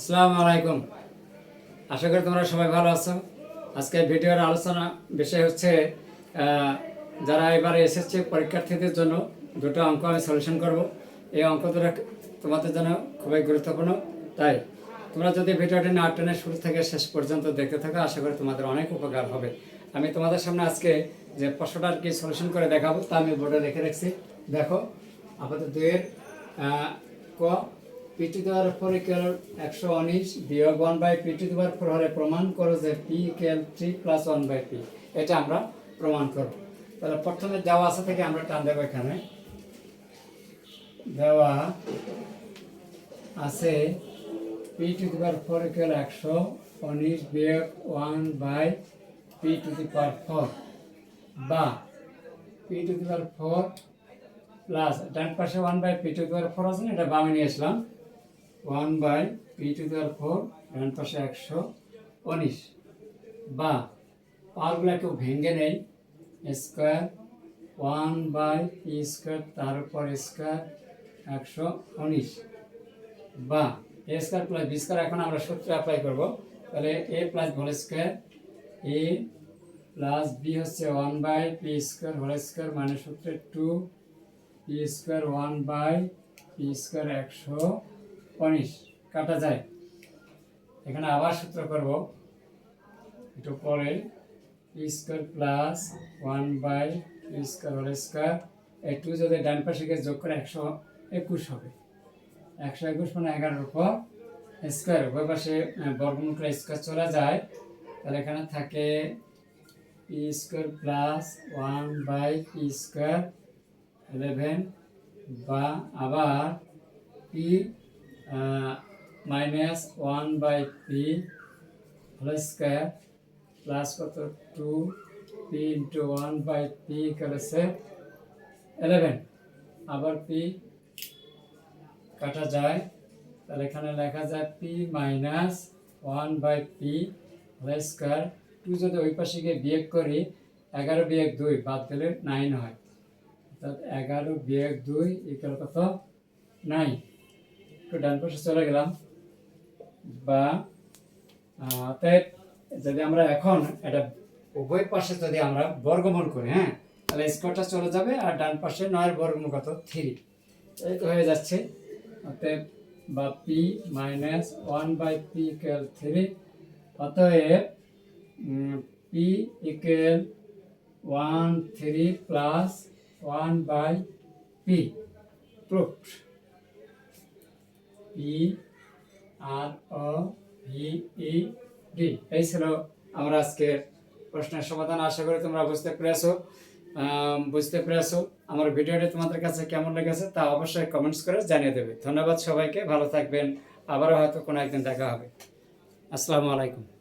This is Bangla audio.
আসসালামু আলাইকুম। আশা করি তোমরা সবাই ভালো আছো। আজকে ভিডিওর আলোচনা বিষয় হচ্ছে যারা এবারে এসেছে পরীক্ষার্থীদের জন্য দুটো অঙ্ক আমি সলিউশন করব। এই অঙ্ক দুটো তোমাদের জন্য খুবই গুরুত্বপূর্ণ। তাই, তোমরা যদি ভিডিওটি না টেনে শুরু থেকে শেষ পর্যন্ত দেখতে থাকো, আশা করি তোমাদের অনেক উপকার হবে। আমি তোমাদের সামনে আজকে যে প্রশ্নটার কি সলিউশন করে দেখাবো, তা আমি বোর্ডে রেখে রাখছি। দেখো, আপাতত দুয়ের ক পিটি দেওয়ার ফোর ইকুয়াল একশো উনিশ বিয়োগ ওয়ান বাই পিটি দেওয়ার হলে প্রমাণ করো যে P equal three plus one by P এটা আমরা প্রমাণ করব। তাহলে প্রথমে দেওয়া আছে থেকে আমরা টান দেবো এখানে। দেওয়া আছে P to the power four equal একশো উনিশ বিয়োগ one by P to the power four বা P to the power four plus ডান পাশে one by P to the power four আছে না, এটা বামে নিয়ে one by P to the power four ডান পাশে একশো উনিশ। বা পাওয়ারগুলো ভেঙে নেই, square one by P square তার উপর স্কোয়ার একশো উনিশ। বা A square plus B square এখন আমরা সূত্র অ্যাপ্লাই করব। তাহলে A plus whole square, A plus B হচ্ছে one by P square whole square মানে সূত্রে two, P square one by P square একশো উনিশ কাটা যায়। এখানে আবার সূত্র করব। একটু পরে square plus one by square whole square এই টু যদি ডান পাশে গিয়ে যোগ করে একশো একুশ হবে। একশো একুশ মানে এগারোর উপর স্কোয়ার উভয় পাশে বর্গমূল করে স্কোয়ার চলে যায়। তাহলে এখানে থাকে square plus one by P square eleven বা আবার P minus one by P whole square plus কত? Two P into one by P করেছে ইলেভেন আবার পি কাটা যায়, তাহলে এখানে লেখা যায় P minus one by P square two যদি ওই পাশে গিয়ে বিয়োগ করি, এগারো বিয়োগ দুই বাদ দিলে নাইন হয়। অর্থাৎ এগারো বিয়োগ দুই ইকুয়াল কত? নাইন একটু ডান পাশে চলে গেলাম। বা অতএব যদি আমরা এখন এটা উভয় পাশে যদি আমরা বর্গমূল করি হ্যাঁ? তাহলে স্কোয়ারটা চলে যাবে আর ডান পাশে নয়ের বর্গমূল কত? থ্রি। এই তো হয়ে যাচ্ছে। অতএব বা P minus one by P equal three অতএব P equal one three plus one by P proof P R O V, E, D. এই ছিল আমরা আজকের প্রশ্নের সমাধান। আশা করি তোমরা বুঝতে পেরেছ। বুঝতে পেরেছ আমার ভিডিওটি তোমাদের কাছে কেমন লেগেছে তা অবশ্যই কমেন্টস করে জানিয়ে দেবে। ধন্যবাদ সবাইকে। ভালো থাকবেন। আবারও হয়তো কোনো একদিন দেখা হবে। আসসালামু আলাইকুম।